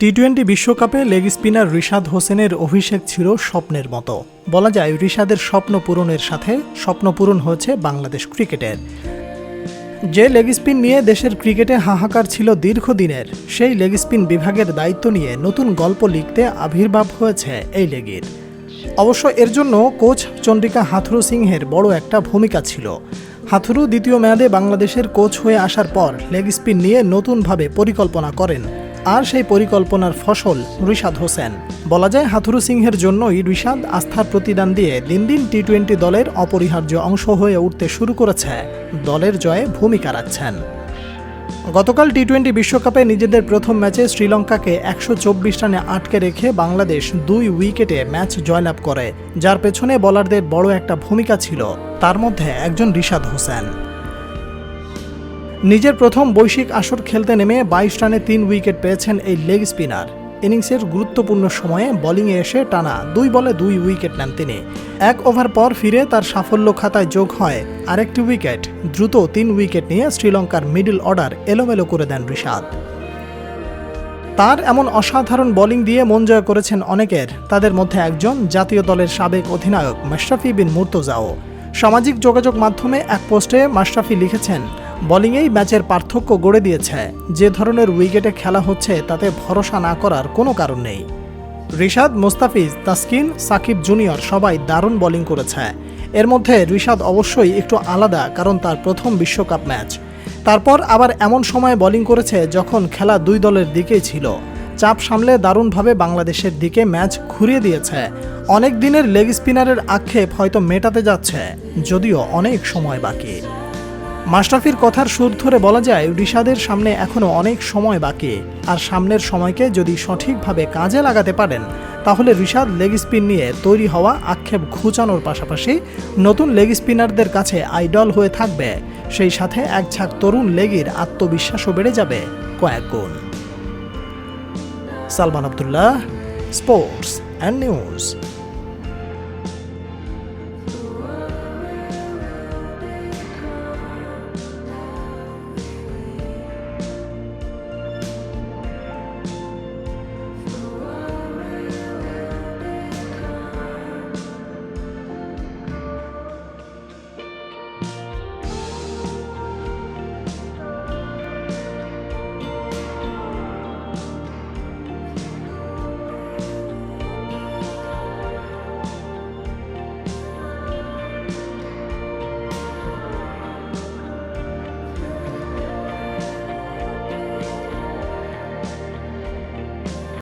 টি twenty বিশ্বকাপে leg spinner Rishad হোসেনের অভিষেক ছিল স্বপ্নের মতো। বলা যায়, রিশাদের স্বপ্ন পূরণের সাথে স্বপ্ন পূরণ হয়েছে বাংলাদেশ ক্রিকেটের। যে লেগ স্পিন নিয়ে দেশের ক্রিকেটে হাহাকার ছিল দীর্ঘদিনের, সেই লেগ স্পিন বিভাগের দায়িত্ব নিয়ে নতুন গল্প লিখতে আবির্ভাব হয়েছে এই লেগের। অবশ্য এর জন্য কোচ চন্দ্রিকা হাথুরু সিংহের বড় একটা ভূমিকা ছিল। হাথুরু দ্বিতীয় মেয়াদে বাংলাদেশের কোচ হয়ে আসার পর লেগ স্পিন নিয়ে নতুনভাবে পরিকল্পনা করেন আর সেই পরিকল্পনার ফসল রিশাদ হোসেন। বলা যায় হাথুরু সিংহের জন্যই রিশাদ আস্থার প্রতিদান দিয়ে দিন দিন টি টোয়েন্টি দলের অপরিহার্য অংশ হয়ে উঠতে শুরু করেছে। দলের জয়ে ভূমিকা রাখছেন। গতকাল টি টোয়েন্টি বিশ্বকাপে নিজেদের প্রথম ম্যাচে শ্রীলঙ্কাকে একশো চব্বিশ রানে আটকে রেখে বাংলাদেশ দুই উইকেটে ম্যাচ জয়লাভ করে, যার পেছনে বলারদের বড় একটা ভূমিকা ছিল। তার মধ্যে একজন রিশাদ হোসেন। নিজের প্রথম বৈশ্বিক আসর খেলতে নেমে বাইশ রানে তিন উইকেট পেয়েছেন এই লেগ স্পিনার। ইনিংসের গুরুত্বপূর্ণ সময়ে বোলিংয়ে এসে টানা দুই বলে দুই উইকেট নেন তিনি। এক ওভার পর ফিরে তার সাফল্য খাতায় যোগ হয়। আরেকটি উইকেট, দ্রুত তিন উইকেট নিয়ে শ্রীলঙ্কার মিডল অর্ডার এলোমেলো করে দেন রিশাদ। তার এমন অসাধারণ বোলিং দিয়ে মন জয় করেছেন অনেকের। তাদের মধ্যে একজন জাতীয় দলের সাবেক অধিনায়ক মাশরাফি বিন মুর্তজাও। সামাজিক যোগাযোগ মাধ্যমে এক পোস্টে মাশরাফি লিখেছেন বোলিংয়েই ম্যাচের পার্থক্য গড়ে দিয়েছে। যে ধরনের উইকেটে খেলা হচ্ছে, তাতে ভরসা না করার কোনো কারণ নেই। রিশাদ মোস্তাফিজ, তাসকিন, সাকিব জুনিয়র সবাই দারুণ বোলিং করেছে। এর মধ্যে রিশাদ অবশ্যই একটু আলাদা, কারণ তার প্রথম বিশ্বকাপ ম্যাচ। তারপর আবার এমন সময় বোলিং করেছে যখন খেলা দুই দলের দিকেই ছিল। চাপ সামলে দারুণভাবে বাংলাদেশের দিকে ম্যাচ ঘুরিয়ে দিয়েছে। অনেক দিনের লেগ স্পিনারের আক্ষেপ হয়তো মেটাতে যাচ্ছে, যদিও অনেক সময় বাকি। মাশরাফির কথার সুর ধরে বলা যায়, রিশাদের সামনে এখনও অনেক সময় বাকি। আর সামনের সময়কে যদি সঠিকভাবে কাজে লাগাতে পারেন, তাহলে রিশাদ লেগ স্পিন নিয়ে তৈরি হওয়া আক্ষেপ ঘুচানোর পাশাপাশি নতুন লেগ স্পিনারদের কাছে আইডল হয়ে থাকবে। সেই সাথে এক ঝাঁক তরুণ লেগের আত্মবিশ্বাসও বেড়ে যাবে কয়েক গুণ। Salman Abdullah, sports and news.